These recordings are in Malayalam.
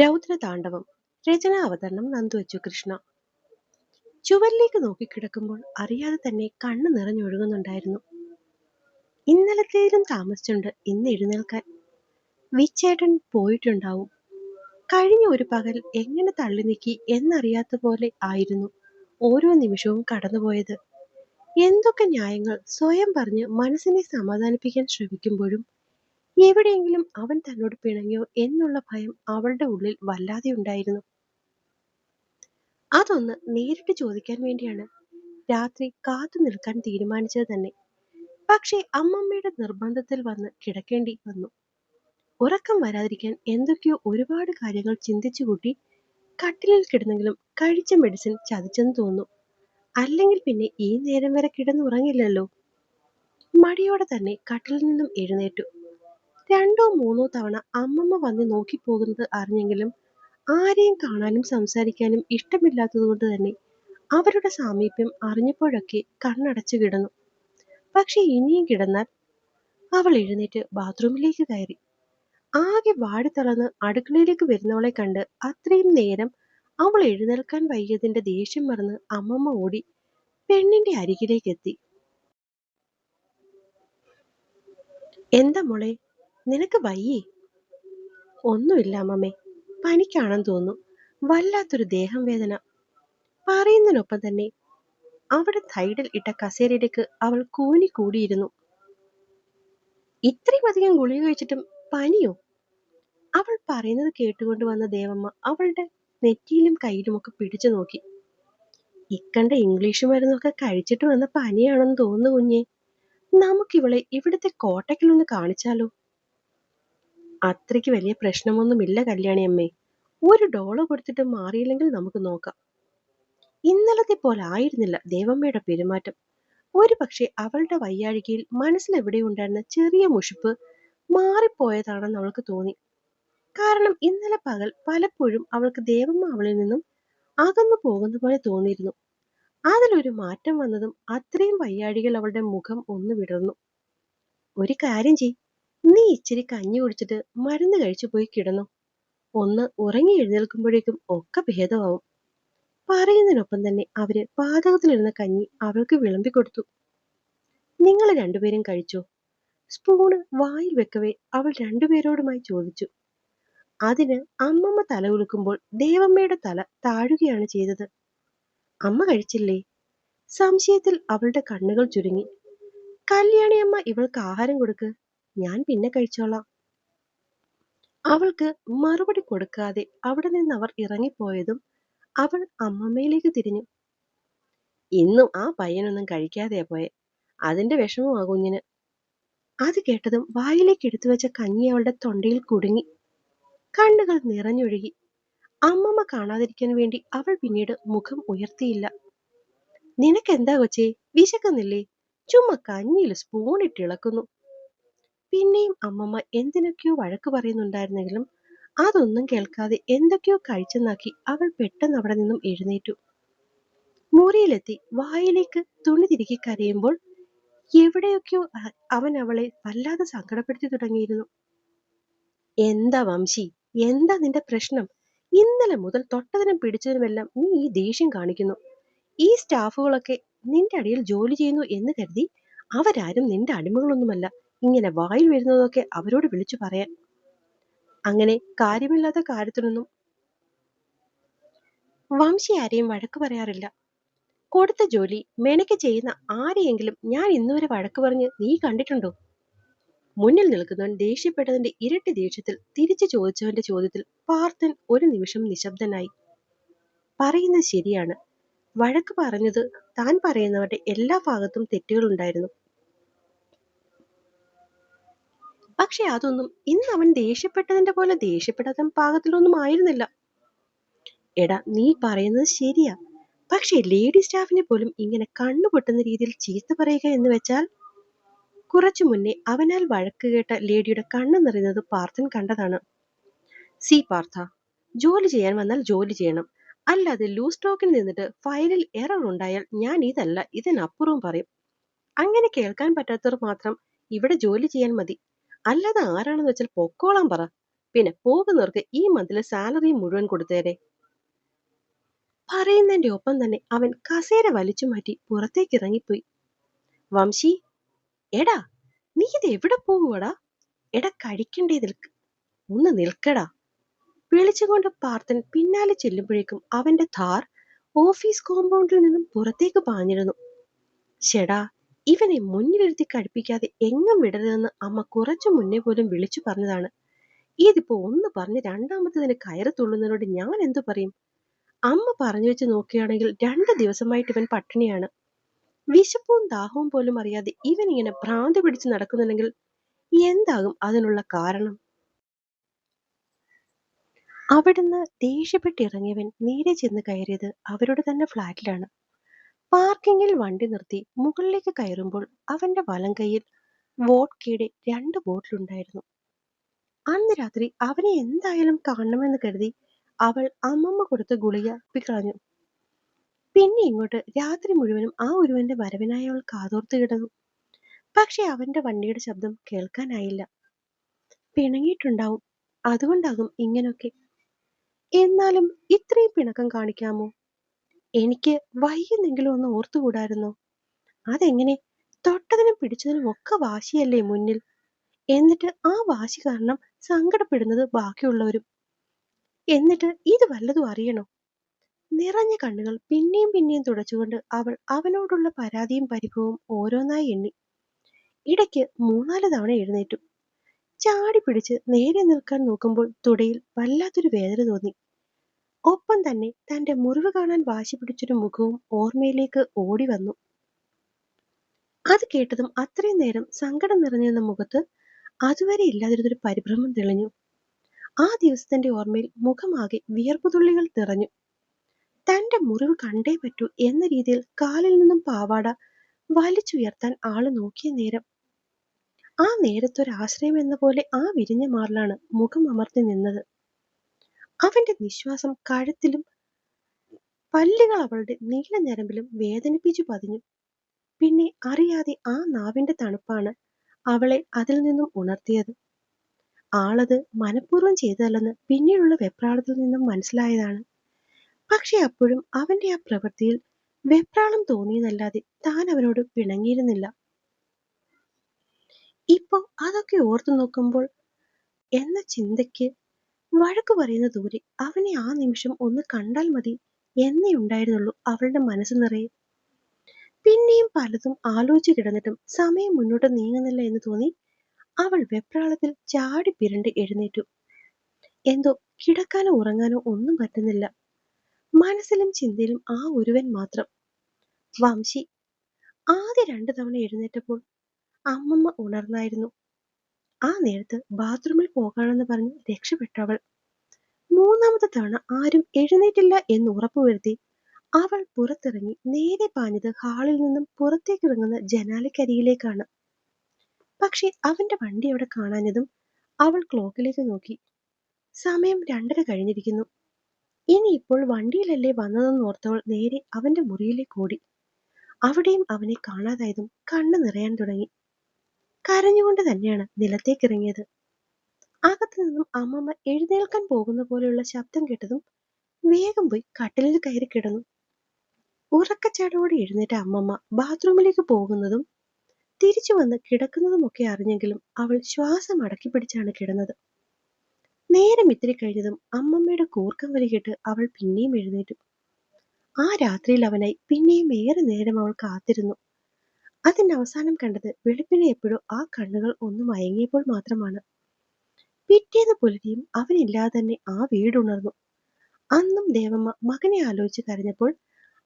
രൗദ്രതാണ്ഡവം രചന അവതരണം നന്ദുവച്ചു കൃഷ്ണ. ചുവരിലേക്ക് നോക്കിക്കിടക്കുമ്പോൾ അറിയാതെ തന്നെ കണ്ണ് നിറഞ്ഞൊഴുകുന്നുണ്ടായിരുന്നു. ഇന്നലത്തേലും താമസിച്ചുണ്ട് ഇന്ന് എഴുന്നേൽക്കാൻ. വിച്ചേട്ടൻ പോയിട്ടുണ്ടാവും. കഴിഞ്ഞ ഒരു പകൽ എങ്ങനെ തള്ളി നീക്കി എന്നറിയാത്ത പോലെ ആയിരുന്നു ഓരോ നിമിഷവും കടന്നുപോയത്. എന്തൊക്കെ ന്യായങ്ങൾ സ്വയം പറഞ്ഞ് മനസ്സിനെ സമാധാനിപ്പിക്കാൻ ശ്രമിക്കുമ്പോഴും എവിടെയെങ്കിലും അവൻ തന്നോട് പിണങ്ങിയോ എന്നുള്ള ഭയം അവളുടെ ഉള്ളിൽ വല്ലാതെ ഉണ്ടായിരുന്നു. അതൊന്ന് നേരിട്ട് ചോദിക്കാൻ വേണ്ടിയാണ് രാത്രി കാത്തു നിൽക്കാൻ തീരുമാനിച്ചത് തന്നെ. പക്ഷേ അമ്മമ്മയുടെ നിർബന്ധത്തിൽ വന്ന് കിടക്കേണ്ടി വന്നു. ഉറക്കം വരാതിരിക്കാൻ എന്തൊക്കെയോ ഒരുപാട് കാര്യങ്ങൾ ചിന്തിച്ചു കൂട്ടി കട്ടിലിൽ കിടന്നെങ്കിലും കഴിച്ച മെഡിസിൻ ചതിച്ചെന്ന് തോന്നുന്നു. അല്ലെങ്കിൽ പിന്നെ ഈ നേരം വരെ കിടന്നുറങ്ങില്ലല്ലോ. മടിയോടെ തന്നെ കട്ടിലിൽ നിന്നും എഴുന്നേറ്റു. രണ്ടോ മൂന്നോ തവണ അമ്മമ്മ വന്ന് നോക്കിപ്പോകുന്നത് അറിഞ്ഞെങ്കിലും ആരെയും കാണാനും സംസാരിക്കാനും ഇഷ്ടമില്ലാത്തതുകൊണ്ട് തന്നെ അവരുടെ സാമീപ്യം അറിഞ്ഞപ്പോഴൊക്കെ കണ്ണടച്ചു കിടന്നു. പക്ഷെ ഇനിയും കിടന്നാൽ അവൾ എഴുന്നേറ്റ് ബാത്റൂമിലേക്ക് കയറി. ആകെ വാടിത്തളർന്ന് അടുക്കളയിലേക്ക് വരുന്നവളെ കണ്ട് അത്രയും നേരം അവൾ എഴുന്നേൽക്കാൻ വൈകിയതിന്റെ ദേഷ്യം മറന്ന് അമ്മമ്മ ഓടി പെണ്ണിന്റെ അരികിലേക്ക് എത്തി. എന്താ മോളെ? നിനക്ക് വയ്യേ? ഒന്നുമില്ല അമ്മമ്മേ. പനിക്കാണെന്ന് തോന്നുന്നു. വല്ലാത്തൊരു ദേഹം വേദന. പറയുന്നതിനൊപ്പം തന്നെ അവിടെ തൈഡിൽ ഇട്ട കസേരയിലേക്ക് അവൾ കൂനി കൂടിയിരുന്നു. ഇത്രയും അധികം ഗുളിക കഴിച്ചിട്ടും പനിയോ? അവൾ പറയുന്നത് കേട്ടുകൊണ്ട് വന്ന ദേവമ്മ അവളുടെ നെറ്റിയിലും കയ്യിലുമൊക്കെ പിടിച്ചു നോക്കി. ഇക്കണ്ട ഇംഗ്ലീഷ് മരുന്നൊക്കെ കഴിച്ചിട്ട് വന്ന പനിയാണെന്ന് തോന്നുന്നു കുഞ്ഞെ. നമുക്കിവളെ ഇവിടുത്തെ കോട്ടയ്ക്കിലൊന്ന് കാണിച്ചാലോ? അത്രയ്ക്ക് വലിയ പ്രശ്നമൊന്നുമില്ല കല്യാണി അമ്മേ. ഒരു ഡോളർ കൊടുത്തിട്ട് മാറിയില്ലെങ്കിൽ നമുക്ക് നോക്കാം. ഇന്നലത്തെ പോലെ ആയിരുന്നില്ല ദേവമ്മയുടെ പെരുമാറ്റം. ഒരു പക്ഷെ അവളുടെ വയ്യാഴികയിൽ മനസ്സിലെവിടെയുണ്ടായിരുന്ന ചെറിയ മുഷിപ്പ് മാറിപ്പോയതാണെന്ന് അവൾക്ക് തോന്നി. കാരണം ഇന്നലെ പകൽ പലപ്പോഴും അവൾക്ക് ദേവമ്മ അവളിൽ നിന്നും അകന്നു പോകുന്ന പോലെ തോന്നിയിരുന്നു. അതിലൊരു മാറ്റം വന്നതും അത്രയും വയ്യാഴികൾ അവളുടെ മുഖം ഒന്ന് വിടർന്നു. ഒരു കാര്യം ചെയ് നീ ഇച്ചിരി കഞ്ഞി കുടിച്ചിട്ട് മരുന്ന് കഴിച്ചു പോയി കിടന്നു. ഒന്ന് ഉറങ്ങി എഴുന്നേൽക്കുമ്പോഴേക്കും ഒക്കെ ഭേദമാവും. പറയുന്നതിനൊപ്പം തന്നെ അവർ പാചകത്തിലിരുന്ന കഞ്ഞി അവൾക്ക് വിളമ്പി കൊടുത്തു. നിങ്ങൾ രണ്ടുപേരും കഴിച്ചോ? സ്പൂണ് വായിൽ വെക്കവേ അവൾ രണ്ടുപേരോടുമായി ചോദിച്ചു. അതിന് അമ്മമ്മ തല ഉളുക്കുമ്പോൾ ദേവമ്മയുടെ തല താഴുകയാണ് ചെയ്തത്. അമ്മ കഴിച്ചില്ലേ? സംശയത്തിൽ അവളുടെ കണ്ണുകൾ ചുരുങ്ങി. കല്യാണിയമ്മ ഇവൾക്ക് ആഹാരം കൊടുക്ക്. ഞാൻ പിന്നെ കഴിച്ചോളാം. അവൾക്ക് മറുപടി കൊടുക്കാതെ അവിടെ നിന്ന് അവർ ഇറങ്ങിപ്പോയതും അവൾ അമ്മമ്മയിലേക്ക് തിരിഞ്ഞു. ഇന്നും ആ പയ്യനൊന്നും കഴിക്കാതെ പോയെ. അതിന്റെ വിഷമമാ കുഞ്ഞിന്. അത് കേട്ടതും വായിലേക്ക് എടുത്തു വെച്ച കഞ്ഞി അവളുടെ തൊണ്ടയിൽ കുടുങ്ങി. കണ്ണുകൾ നിറഞ്ഞൊഴുകി. അമ്മമ്മ കാണാതിരിക്കാൻ വേണ്ടി അവൾ പിന്നീട് മുഖം ഉയർത്തിയില്ല. നിനക്കെന്താ കൊച്ചേ? വിശക്കുന്നില്ലേ? ചുമ്മാ കഞ്ഞിയിൽ സ്പൂണിട്ട് ഇളക്കുന്നു. പിന്നെയും അമ്മമ്മ എന്തിനൊക്കെയോ വഴക്ക് പറയുന്നുണ്ടായിരുന്നെങ്കിലും അതൊന്നും കേൾക്കാതെ എന്തൊക്കെയോ കഴിച്ചെന്നാക്കി അവൾ പെട്ടെന്ന് അവിടെ നിന്നും എഴുന്നേറ്റു. മുറിയിലെത്തി വായിലേക്ക് തുണി തിരുകി കരയുമ്പോൾ എവിടെയൊക്കെയോ അവൻ അവളെ വല്ലാതെ സങ്കടപ്പെടുത്തി തുടങ്ങിയിരുന്നു. എന്താ വംശി? എന്താ നിന്റെ പ്രശ്നം? ഇന്നലെ മുതൽ തൊട്ടതിനും പിടിച്ചതിനുമെല്ലാം നീ ഈ ദേഷ്യം കാണിക്കുന്നു. ഈ സ്റ്റാഫുകളൊക്കെ നിന്റെ അടിയിൽ ജോലി ചെയ്യുന്നു എന്ന് കരുതി അവരാരും നിന്റെ അടിമകളൊന്നുമല്ല. ഇങ്ങനെ വായിൽ വരുന്നതൊക്കെ അവരോട് വിളിച്ചു പറയാൻ. അങ്ങനെ കാര്യമില്ലാത്ത കാര്യത്തിനൊന്നും വംശി ആരെയും വഴക്ക് പറയാറില്ല. കൊടുത്ത ജോലി മെനക്ക് ചെയ്യുന്ന ആരെയെങ്കിലും ഞാൻ ഇന്നുവരെ വഴക്ക് പറഞ്ഞ് നീ കണ്ടിട്ടുണ്ടോ? മുന്നിൽ നിൽക്കുന്നവൻ ദേഷ്യപ്പെട്ടതിന്റെ ഇരട്ടി ദേഷ്യത്തിൽ തിരിച്ചു ചോദിച്ചവന്റെ ചോദ്യത്തിൽ പാർത്ഥൻ ഒരു നിമിഷം നിശബ്ദനായി. പറയുന്നത് ശരിയാണ്. വഴക്ക് പറഞ്ഞത് താൻ പറയുന്നവരുടെ എല്ലാ ഭാഗത്തും തെറ്റുകളുണ്ടായിരുന്നു പക്ഷെ അതൊന്നും ഇന്ന് അവൻ ദേഷ്യപ്പെട്ടതിന്റെ പോലെ ദേഷ്യപ്പെടാത്ത പാകത്തിലൊന്നും ആയിരുന്നില്ല. എടാ നീ പറയുന്നത് ശരിയാ. പക്ഷേ ലേഡി സ്റ്റാഫിനെ പോലും ഇങ്ങനെ കണ്ണു പൊട്ടുന്ന രീതിയിൽ ചീത്ത പറയുക എന്ന് വെച്ചാൽ? കുറച്ചു മുന്നേ അവനാൽ വഴക്ക് കേട്ട ലേഡിയുടെ കണ്ണ് നിറയുന്നത് പാർത്ഥൻ കണ്ടതാണ്. സി പാർത്ഥ ജോലി ചെയ്യാൻ വന്നാൽ ജോലി ചെയ്യണം. അല്ലാതെ ലൂസ് സ്റ്റോക്കിൽ നിന്നിട്ട് ഫയലിൽ എറർ ഉണ്ടായാൽ ഞാൻ ഇതല്ല ഇതിനപ്പുറവും പറയും. അങ്ങനെ കേൾക്കാൻ പറ്റാത്തവർ മാത്രം ഇവിടെ ജോലി ചെയ്യാൻ മതി. അല്ലാതെ ആരാണെന്ന് വെച്ചാൽ പൊക്കോളാൻ പറ. പിന്നെ പോകുന്നവർക്ക് ഈ മന്തിലെ സാലറി മുഴുവൻ കൊടുത്തേരെ. പറയുന്നതിന്റെ ഒപ്പം തന്നെ അവൻ കസേര വലിച്ചു മാറ്റി പുറത്തേക്ക് ഇറങ്ങിപ്പോയി. വംശി എടാ നീ ഇത് എവിടെ പോകുവടാ? എടാ കഴിക്കണ്ടേ നിൽക്ക്. ഒന്ന് നിൽക്കടാ. വിളിച്ചുകൊണ്ട് പാർത്ഥൻ പിന്നാലെ ചെല്ലുമ്പോഴേക്കും അവന്റെ ഥാർ ഓഫീസ് കോമ്പൗണ്ടിൽ നിന്നും പുറത്തേക്ക് പാഞ്ഞിരുന്നു. ഷെടാ ഇവനെ മുന്നിലിരുത്തി കഴിപ്പിക്കാതെ എങ്ങും വിടരുതെന്ന് അമ്മ കുറച്ചു മുന്നേ പോലും വിളിച്ചു പറഞ്ഞതാണ്. ഇതിപ്പോ ഒന്ന് പറഞ്ഞ് രണ്ടാമത്തതിന് കയറി തുള്ളുന്നതിനോട് ഞാൻ എന്തു പറയും? അമ്മ പറഞ്ഞു വെച്ച് നോക്കുകയാണെങ്കിൽ രണ്ട് ദിവസമായിട്ട് ഇവൻ പട്ടിണിയാണ്. വിശപ്പും ദാഹവും പോലും അറിയാതെ ഇവൻ ഇങ്ങനെ ഭ്രാന്തി പിടിച്ച് നടക്കുന്നുണ്ടെങ്കിൽ എന്താകും അതിനുള്ള കാരണം? അവിടുന്ന് ദേഷ്യപ്പെട്ടിറങ്ങിയവൻ നേരെ ചെന്ന് കയറിയത് അവരുടെ തന്നെ ഫ്ലാറ്റിലാണ്. പാർക്കിങ്ങിൽ വണ്ടി നിർത്തി മുകളിലേക്ക് കയറുമ്പോൾ അവന്റെ വലം കയ്യിൽ വോഡ്കയുടെ രണ്ട് ബോട്ടിലുണ്ടായിരുന്നു അന്ന് രാത്രി അവനെ എന്തായാലും കാണണമെന്ന് കരുതി അവൾ അമ്മമ്മ കൊടുത്ത ഗുളിക പിക്കളഞ്ഞു പിന്നെ ഇങ്ങോട്ട് രാത്രി മുഴുവനും ആ ഒരുവന്റെ വരവിനായി അവൾ കാതോർത്ത് കിടന്നു. പക്ഷെ അവന്റെ വണ്ടിയുടെ ശബ്ദം കേൾക്കാനായില്ല. പിണങ്ങിയിട്ടുണ്ടാവും. അതുകൊണ്ടാകും ഇങ്ങനൊക്കെ. എന്നാലും ഇത്രയും പിണക്കം കാണിക്കാമോ? എനിക്ക് വയ്യെന്നെങ്കിലും ഒന്ന് ഓർത്തുകൂടായിരുന്നോ? അതെങ്ങനെ? തൊട്ടതിനും പിടിച്ചതിനും ഒക്കെ വാശിയല്ലേ മുന്നിൽ. എന്നിട്ട് ആ വാശി കാരണം സങ്കടപ്പെടുന്നത് ബാക്കിയുള്ളവരും. എന്നിട്ട് ഇത് വല്ലതും അറിയണോ? നിറഞ്ഞ കണ്ണുകൾ പിന്നെയും പിന്നെയും തുടച്ചുകൊണ്ട് അവൾ അവനോടുള്ള പരാതിയും പരിഭവവും ഓരോന്നായി എണ്ണി. ഇടയ്ക്ക് മൂന്നാൽ തവണ എഴുന്നേറ്റു. ചാടി പിടിച്ച് നേരെ നിൽക്കാൻ നോക്കുമ്പോൾ തുടയിൽ വല്ലാത്തൊരു വേദന തോന്നി. ഒപ്പം തന്നെ തന്റെ മുറിവ് കാണാൻ വാശി പിടിച്ചൊരു മുഖവും ഓർമ്മയിലേക്ക് ഓടി വന്നു. അത് കേട്ടതും അത്രയും നേരം സങ്കടം നിറഞ്ഞിരുന്ന മുഖത്ത് അതുവരെ ഇല്ലാതിരുന്നൊരു പരിഭ്രമം തെളിഞ്ഞു. ആ ദിവസത്തിന്റെ ഓർമ്മയിൽ മുഖമാകെ വിയർപ്പുതുള്ളികൾ നിറഞ്ഞു. തന്റെ മുറിവ് കണ്ടേ പറ്റൂ എന്ന രീതിയിൽ കാലിൽ നിന്നും പാവാട വലിച്ചുയർത്താൻ ആൾ നോക്കിയ നേരം. ആ നേരത്തൊരാശ്രയം എന്ന പോലെ ആ വിരിഞ്ഞ മാറിലാണ് മുഖം അമർത്തി നിന്നത്. അവന്റെ നിശ്വാസം കഴുത്തിലും പല്ലുകൾ അവളുടെ നീല ഞരമ്പിലും വേദനിപ്പിച്ചു പതിഞ്ഞു. പിന്നെ അറിയാതെ ആ നാവിന്റെ തണുപ്പാണ് അവളെ അതിൽ നിന്നും ഉണർത്തിയത്. ആളത് മനഃപൂർവം ചെയ്തതല്ലെന്ന് പിന്നീടുള്ള വെപ്രാളത്തിൽ നിന്നും മനസ്സിലായതാണ്. പക്ഷെ അപ്പോഴും അവന്റെ ആ പ്രവൃത്തിയിൽ വെപ്രാളം തോന്നിയെന്നല്ലാതെ താൻ അവനോട് പിണങ്ങിയിരുന്നില്ല. ഇപ്പോ അതൊക്കെ ഓർത്തു നോക്കുമ്പോൾ എന്ന ചിന്തയ്ക്ക് വഴക്കു പറയുന്ന ദൂരെ അവനെ ആ നിമിഷം ഒന്ന് കണ്ടാൽ മതി എന്നേ ഉണ്ടായിരുന്നുള്ളൂ അവളുടെ മനസ്സ് നിറയെ. പിന്നെയും പലതും ആലോചിച്ചു കിടന്നിട്ടും സമയം മുന്നോട്ട് നീങ്ങുന്നില്ല എന്ന് തോന്നി അവൾ വെപ്രാളത്തിൽ ചാടി പിരണ്ട് എഴുന്നേറ്റു. എന്തോ കിടക്കാനോ ഉറങ്ങാനോ ഒന്നും പറ്റുന്നില്ല. മനസ്സിലും ചിന്തയിലും ആ ഒരുവൻ മാത്രം. വംശി ആദ്യ രണ്ടു തവണ എഴുന്നേറ്റപ്പോൾ അമ്മമ്മ ഉണർന്നായിരുന്നു. ആ നേരത്ത് ബാത്റൂമിൽ പോകാണെന്ന് പറഞ്ഞ് രക്ഷപ്പെട്ടവൾ. മൂന്നാമത്തെ തവണ ആരും എഴുന്നേറ്റില്ല എന്ന് ഉറപ്പുവരുത്തി അവൾ പുറത്തിറങ്ങി നേരെ പാഞ്ഞത് ഹാളിൽ നിന്നും പുറത്തേക്ക് പുറത്തേക്കിറങ്ങുന്ന ജനാലക്കരിയിലേക്കാണ് പക്ഷെ അവന്റെ വണ്ടി അവിടെ കാണാഞ്ഞതും അവൾ ക്ലോക്കിലേക്ക് നോക്കി. സമയം രണ്ടര കഴിഞ്ഞിരിക്കുന്നു. ഇനി ഇപ്പോൾ വണ്ടിയിലല്ലേ വന്നതെന്ന് ഓർത്തവൾ നേരെ അവന്റെ മുറിയിലേക്ക് ഓടി. അവിടെയും അവനെ കാണാതായതും കണ്ണു നിറയാൻ തുടങ്ങി. കരഞ്ഞുകൊണ്ട് തന്നെയാണ് നിലത്തേക്കിറങ്ങിയത്. അകത്തു നിന്നും അമ്മമ്മ എഴുന്നേൽക്കാൻ പോകുന്ന പോലെയുള്ള ശബ്ദം കേട്ടതും വേഗം പോയി കട്ടിലിൽ കയറി കിടന്നു. ഉറക്കച്ചാടോടെ എഴുന്നേറ്റ അമ്മമ്മ ബാത്റൂമിലേക്ക് പോകുന്നതും തിരിച്ചു വന്ന് കിടക്കുന്നതുമൊക്കെ അറിഞ്ഞെങ്കിലും അവൾ ശ്വാസം അടക്കി പിടിച്ചാണ് കിടന്നത്. നേരം ഇത്തിരി കഴിഞ്ഞതും അമ്മമ്മയുടെ കൂർക്കം വലികിട്ട് അവൾ പിന്നെയും എഴുന്നേറ്റു. ആ രാത്രിയിൽ അവനായി പിന്നെയും ഏറെ നേരം അവൾ കാത്തിരുന്നു. അതിന്റെ അവസാനം കണ്ടത് വെളുപ്പിനെ എപ്പോഴോ ആ കണ്ണുകൾ ഒന്ന് മയങ്ങിയപ്പോൾ മാത്രമാണ്. പിറ്റേന്ന് പുലരിയും അവനില്ലാതെ തന്നെ ആ വീടുണർന്നു. അന്നും ദേവമ്മ മകനെ ആലോചിച്ച് കരഞ്ഞപ്പോൾ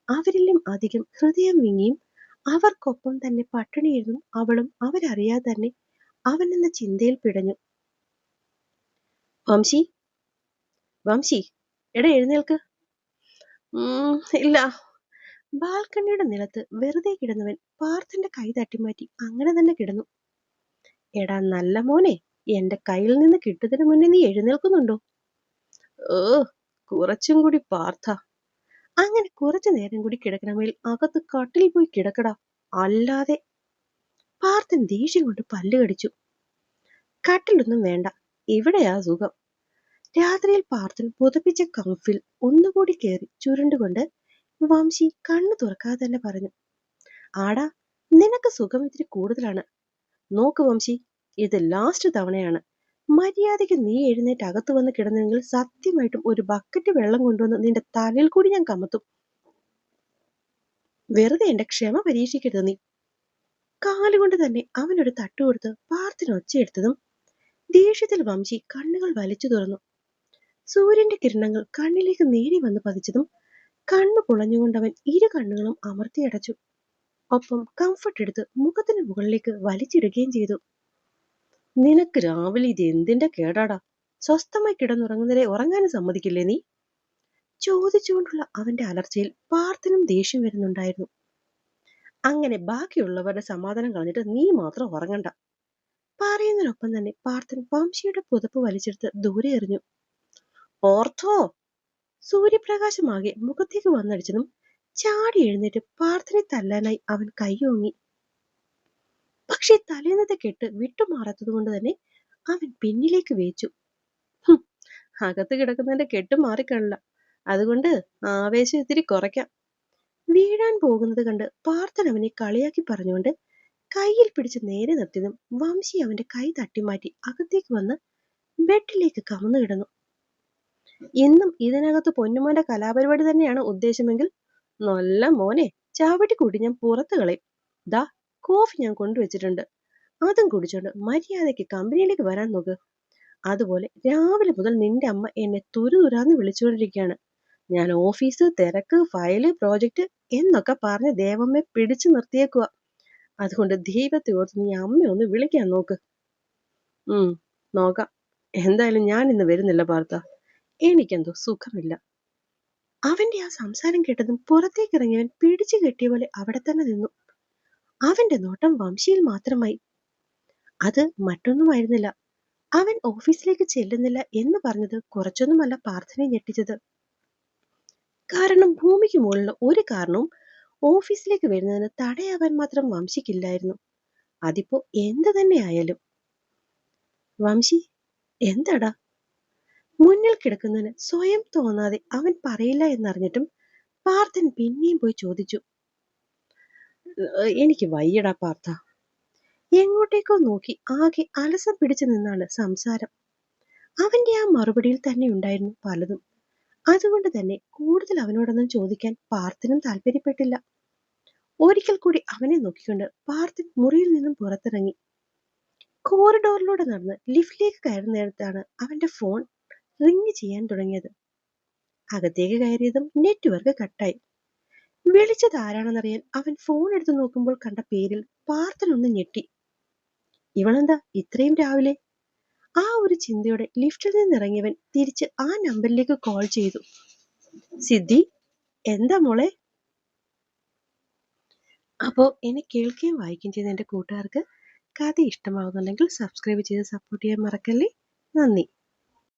അവരിലും അധികം ഹൃദയം വിങ്ങിയും അവർക്കൊപ്പം തന്നെ പട്ടിണിയിരുന്നു അവളും അവരറിയാതെ തന്നെ അവൻ എന്ന ചിന്തയിൽ പിടഞ്ഞു. വംശി? വംശി എടാ എഴുന്നേൽക്ക്. ഇല്ല. ബാൽക്കണിയുടെ നിലത്ത് വെറുതെ കിടന്നവൻ പാർത്ഥന്റെ കൈ തട്ടിമാറ്റി അങ്ങനെ തന്നെ കിടന്നു. എടാ നല്ല മോനെ എന്റെ കയ്യിൽ നിന്ന് കിട്ടുന്നതിന് മുന്നേ നീ എഴുന്നേൽക്കുന്നുണ്ടോ? ഓ കുറച്ചും കൂടി പാർത്ഥ. അങ്ങനെ കുറച്ചു നേരം കൂടി കിടക്കണമെങ്കിൽ അകത്ത് കട്ടിൽ പോയി കിടക്കടാ. അല്ലാതെ പാർത്ഥൻ ദേഷ്യം കൊണ്ട് പല്ല് കടിച്ചു. കട്ടിലൊന്നും വേണ്ട ഇവിടെയാ സുഖം. രാത്രിയിൽ പാർത്ഥൻ പുതപ്പിച്ച കംഫിൽ ഒന്നുകൂടി കയറി ചുരുണ്ടുകൊണ്ട് വംശി കണ്ണു തുറക്കാതെ തന്നെ പറഞ്ഞു ആടാ നിനക്ക് സുഖം ഇത്തിരി കൂടുതലാണ്. നോക്ക് വംശി ഇത് ലാസ്റ്റ് തവണയാണ്. മര്യാദയ്ക്ക് നീ എഴുന്നേറ്റ് അകത്തു വന്ന് കിടന്നെങ്കിൽ സത്യമായിട്ടും ഒരു ബക്കറ്റ് വെള്ളം കൊണ്ടുവന്ന് നിന്റെ തലയിൽ കൂടി ഞാൻ കമത്തും. വെറുതെ എന്റെ ക്ഷമ പരീക്ഷിക്കരുത് നീ. കാലുകൊണ്ട് തന്നെ അവനൊരു തട്ടുകൊടുത്ത് പാർത്തിന് ഒച്ചയെടുത്തതും ദേഷ്യത്തിൽ വംശി കണ്ണുകൾ വലിച്ചു തുറന്നു. സൂര്യന്റെ കിരണങ്ങൾ കണ്ണിലേക്ക് നേരി വന്ന് പതിച്ചതും കണ്ണു പുളഞ്ഞുകൊണ്ടവൻ ഇരു കണ്ണുകളും അമർത്തിയടച്ചു ഒപ്പം കംഫർട്ട് എടുത്ത് മുഖത്തിന് മുകളിലേക്ക് വലിച്ചിടുകയും ചെയ്തു. നിനക്ക് രാവിലെ ഇത് എന്തിന്റെ കേടാടാ? സ്വസ്ഥമായി കിടന്നുറങ്ങുന്നതിനെ ഉറങ്ങാനും സമ്മതിക്കില്ലേ നീ? ചോദിച്ചുകൊണ്ടുള്ള അവന്റെ അലർച്ചയിൽ പാർത്ഥനും ദേഷ്യം വരുന്നുണ്ടായിരുന്നു. അങ്ങനെ ബാക്കിയുള്ളവരുടെ സമാധാനം കളഞ്ഞിട്ട് നീ മാത്രം ഉറങ്ങണ്ട. പറയുന്നതിനൊപ്പം തന്നെ പാർത്ഥൻ വംശിയുടെ പുതപ്പ് വലിച്ചെടുത്ത് ദൂരെ എറിഞ്ഞു. ഓർത്തോ സൂര്യപ്രകാശമാകെ മുഖത്തേക്ക് വന്നടിച്ചതും ചാടി എഴുന്നേറ്റ് പാർത്ഥനെ തല്ലാനായി അവൻ കൈയോങ്ങി. പക്ഷെ തലേന്നത്തെ കെട്ട് വിട്ടുമാറാത്തത് കൊണ്ട് തന്നെ അവൻ പിന്നിലേക്ക് വേച്ചു. അകത്ത് കിടക്കുന്നതിന്റെ കെട്ട് മാറിക്കാണില്ല. അതുകൊണ്ട് ആവേശം ഇത്തിരി കുറയ്ക്കാം. വീഴാൻ പോകുന്നത് കണ്ട് പാർത്ഥൻ അവനെ കളിയാക്കി പറഞ്ഞുകൊണ്ട് കയ്യിൽ പിടിച്ച് നേരെ നിർത്തിയതും വംശി അവന്റെ കൈ തട്ടിമാറ്റി അകത്തേക്ക് വന്ന് ബെഡിലേക്ക് കമന്നു കിടന്നു. ഇന്നും ഇതിനകത്ത് പൊന്നുമോന്റെ കലാപരിപാടി തന്നെയാണ് ഉദ്ദേശമെങ്കിൽ നല്ല മോനെ ചാവട്ടി കൂട്ടി ഞാൻ പുറത്ത് കളയും. ദാ കോഫി ഞാൻ കൊണ്ടുവച്ചിട്ടുണ്ട് അതും കുടിച്ചോണ്ട് മര്യാദയ്ക്ക് കമ്പനിയിലേക്ക് വരാൻ നോക്ക്. അതുപോലെ രാവിലെ മുതൽ നിന്റെ അമ്മ എന്നെ തുരുതുരാന്ന് വിളിച്ചുകൊണ്ടിരിക്കുകയാണ്. ഞാൻ ഓഫീസ് തിരക്ക് ഫയൽ പ്രോജക്റ്റ് എന്നൊക്കെ പറഞ്ഞ് ദേവമ്മയെ പിടിച്ചു നിർത്തിയേക്കുക അതുകൊണ്ട് ദൈവത്തെ ഓർത്ത് നീ അമ്മയൊന്ന് വിളിക്കാൻ നോക്ക്. ഉം നോക്കാം. എന്തായാലും ഞാൻ ഇന്ന് വരുന്നില്ല പാർത്ത. എനിക്കെന്തോ സുഖമില്ല. അവന്റെ ആ സംസാരം കേട്ടതും പുറത്തേക്ക് ഇറങ്ങിയവൻ പിടിച്ചു കെട്ടിയ പോലെ അവിടെ തന്നെ നിന്നു. അവന്റെ നോട്ടം വംശിയിൽ മാത്രമായി. അത് മറ്റൊന്നുമായിരുന്നില്ല. അവൻ ഓഫീസിലേക്ക് ചെല്ലുന്നില്ല എന്ന് പറഞ്ഞത് കുറച്ചൊന്നുമല്ല പ്രാർത്ഥന ഞെട്ടിച്ചത്. കാരണം ഭൂമിക്ക് മുകളിൽ ഒരു കാരണവും ഓഫീസിലേക്ക് വരുന്നതിന് തടയാവാൻ മാത്രം വംശിക്കില്ലായിരുന്നു. അതിപ്പോ എന്ത് തന്നെ ആയാലും. വംശി എന്താടാ? മുന്നിൽ കിടക്കുന്നതിന് സ്വയം തോന്നാതെ അവൻ പറയില്ല എന്നറിഞ്ഞിട്ടും പാർത്ഥൻ പിന്നെയും പോയി ചോദിച്ചു എനിക്ക് വയ്യടാ പാർത്ഥ. എങ്ങോട്ടേക്കോ നോക്കി ആകെ അലസം പിടിച്ചു നിന്നാണ് സംസാരം. അവന്റെ ആ മറുപടിയിൽ തന്നെ ഉണ്ടായിരുന്നു പലതും. അതുകൊണ്ട് തന്നെ കൂടുതൽ അവനോടൊന്നും ചോദിക്കാൻ പാർത്ഥനും താല്പര്യപ്പെട്ടില്ല. ഒരിക്കൽ കൂടി അവനെ നോക്കിക്കൊണ്ട് പാർത്ഥൻ മുറിയിൽ നിന്നും പുറത്തിറങ്ങി. കോറിഡോറിലൂടെ നടന്ന് ലിഫ്റ്റിലേക്ക് കയറുന്ന നേരത്താണ് അവന്റെ ഫോൺ റിങ് ചെയ്യാൻ തുടങ്ങിയത്. അകത്തേക്ക് കയറിയതും നെറ്റ്വർക്ക് കട്ടായി. വിളിച്ചത് ആരാണെന്നറിയാൻ അവൻ ഫോൺ എടുത്തു നോക്കുമ്പോൾ കണ്ട പേരിൽ പാർത്ഥൻ ഒന്ന് ഞെട്ടി. ഇവളെന്താ ഇത്രയും രാവിലെ? ആ ഒരു ചിന്തയോടെ ലിഫ്റ്റിൽ നിന്ന് ഇറങ്ങിയവൻ തിരിച്ച് ആ നമ്പറിലേക്ക് കോൾ ചെയ്തു. സിദ്ധി എന്താ മോളെ? അപ്പോൾ എന്നെ കേൾക്കുകയും വായിക്കുകയും ചെയ്ത എന്റെ കൂട്ടുകാർക്ക് കഥ ഇഷ്ടമാകുന്നുണ്ടെങ്കിൽ സബ്സ്ക്രൈബ് ചെയ്ത് സപ്പോർട്ട് ചെയ്യാൻ മറക്കല്ലേ? നന്ദി.